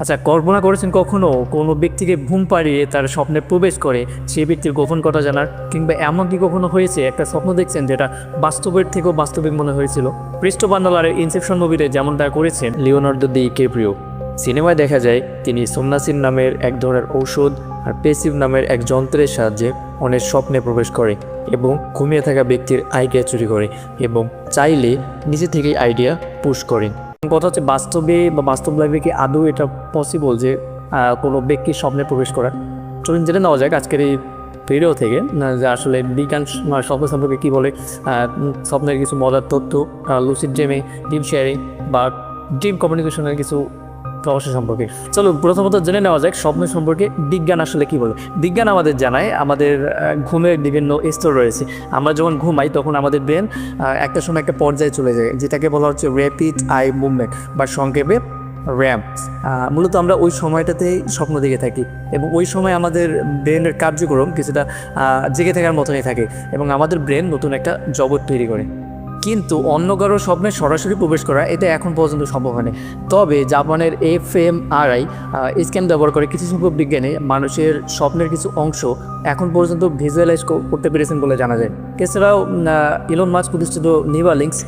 আচ্ছা কল্পনা করেছেন কখনো কোনো ব্যক্তিকে ঘুম পাড়িয়ে তার স্বপ্নে প্রবেশ করে সেই ব্যক্তির গোপন কথা জানার? কিংবা এমন কি কখনো হয়েছে, একটা স্বপ্ন দেখছেন যেটা বাস্তবের থেকেও বাস্তবিক মনে হয়েছিল? পৃষ্ঠ পৃষ্ঠবান্ডলারের ইনসেপশন মুভিতে যেমনটা করেছেন লিওনার্দো দি কেপ্রিও সিনেমায় দেখা যায়, তিনি সোমনাসিন নামের এক ধরনের ঔষধ আর পেসিভ নামের এক যন্ত্রের সাহায্যে অনেক স্বপ্নে প্রবেশ করে এবং ঘুমিয়ে থাকা ব্যক্তির আইডিয়া চুরি করে এবং চাইলে নিজে থেকেই আইডিয়া পুশ করেন। কথা হচ্ছে বাস্তবে বা বাস্তব লাইফে কি আদৌ এটা পসিবল যে কোনো ব্যক্তি স্বপ্নে প্রবেশ করার? চলুন জেনে নেওয়া যাক আজকের এই ভিডিও থেকে যে আসলে বিজ্ঞান স্বপ্ন সম্পর্কে কী বলে স্বপ্নের কিছু মজার তথ্য লুসিড ড্রিমে ডিম শেয়ারিং বা ডিম কমিউনিকেশনের কিছু সমস্যা সম্পর্কে। চলো প্রথমত জেনে নেওয়া যাক স্বপ্ন সম্পর্কে বিজ্ঞান আসলে কি বলে। বিজ্ঞান আমাদের জানায়, আমাদের ঘুমের বিভিন্ন স্তর রয়েছে। আমরা যখন ঘুমাই তখন আমাদের ব্রেন একটা সময় একটা পর্যায়ে চলে যায়, যেটাকে বলা হচ্ছে র্যাপিড আই মুভমেন্ট বা সংক্ষেপে র্যাম মূলত আমরা ওই সময়টাতেই স্বপ্ন দেখে থাকি এবং ওই সময় আমাদের ব্রেনের কার্যক্রম কিছুটা জেগে থাকার মতনই থাকে এবং আমাদের ব্রেন নতুন একটা জগৎ তৈরি করে। কিন্তু অন্য কারও স্বপ্নে সরাসরি প্রবেশ করা এটা এখন পর্যন্ত সম্ভব হয়নি। তবে জাপানের F M R I scan ব্যবহার করে কিছু সংখ্যক বিজ্ঞানী মানুষের স্বপ্নের কিছু অংশ এখন পর্যন্ত ভিজুয়ালাইজ করতে পেরেছেন বলে জানা যায়। এছাড়াও ইলন মাস্ক প্রতিষ্ঠিত নিভালিংস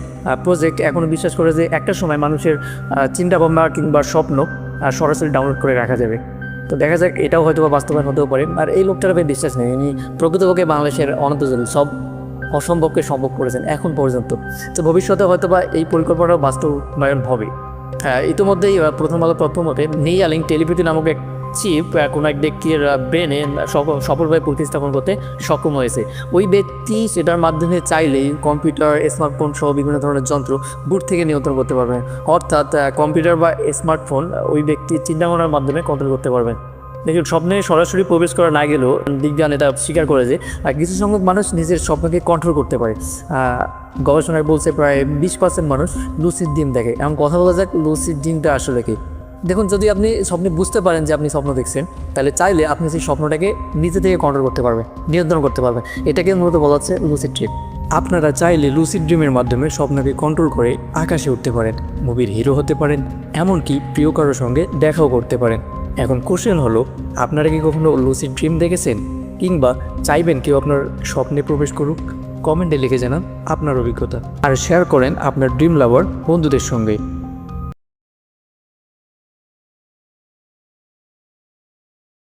প্রজেক্ট এখনও বিশ্বাস করে যে একটা সময় মানুষের আহ, চিন্তা ভাবনা কিংবা স্বপ্ন সরাসরি ডাউনলোড করে রাখা যাবে। তো দেখা যাক এটাও হয়তো বাস্তবায়ন হতেও পারে। আর এই লোকটার ভাই বিশ্বাস নেই। ইনি প্রকৃতপক্ষে বাংলাদেশের অনন্তজল সব অসম্ভবকে সম্ভব করেছেন এখন পর্যন্ত। তো ভবিষ্যতে হয়তো বা এই পরিকল্পনা বাস্তবায়ন হবে। হ্যাঁ, ইতিমধ্যেই প্রথম আলো তথ্য মতে নেইয়ালিং টেলিভিটি নামক এক চিপ কোনো এক ব্যক্তির ব্রেনে সফলভাবে প্রতিস্থাপন করতে সক্ষম হয়েছে। ওই ব্যক্তি সেটার মাধ্যমে চাইলেই কম্পিউটার স্মার্টফোন সহ বিভিন্ন ধরনের যন্ত্র দূর থেকে নিয়ন্ত্রণ করতে পারবেন। অর্থাৎ কম্পিউটার বা স্মার্টফোন ওই ব্যক্তির চিন্তাভাবনার মাধ্যমে কন্ট্রোল করতে পারবেন। দেখুন, স্বপ্নে সরাসরি প্রবেশ করা না গেলেও বিজ্ঞান এটা স্বীকার করে যে কিছু সংখ্যক মানুষ নিজের স্বপ্নকে কন্ট্রোল করতে পারে। গবেষণায় বলছে প্রায় বিশ পার্সেন্ট মানুষ লুসিড ডিম দেখে। এমন কথা বলা যাক লুসিড ডিমটা আসলে কি? দেখুন, যদি আপনি স্বপ্নে বুঝতে পারেন যে আপনি স্বপ্ন দেখছেন, তাহলে চাইলে আপনি সেই স্বপ্নটাকে নিজে থেকে কন্ট্রোল করতে পারবেন, নিয়ন্ত্রণ করতে পারবেন। এটাকে মূলত বলা হচ্ছে লুসিড ড্রিম আপনারা চাইলে লুসিড ড্রিমের মাধ্যমে স্বপ্নকে কন্ট্রোল করে আকাশে উঠতে পারেন মুভির হিরো হতে পারেন, এমনকি প্রিয় কারোর সঙ্গে দেখাও করতে পারেন। এখন কোশ্চেন হলো, আপনারা কি কখনো লুসিড ড্রিম দেখেছেন? কিংবা চাইবেন কেউ আপনার স্বপ্নে প্রবেশ করুক? কমেন্টে লিখে জানান আপনার অভিজ্ঞতা। আর শেয়ার করেন আপনার ড্রিম লাভার বন্ধুদের সঙ্গে।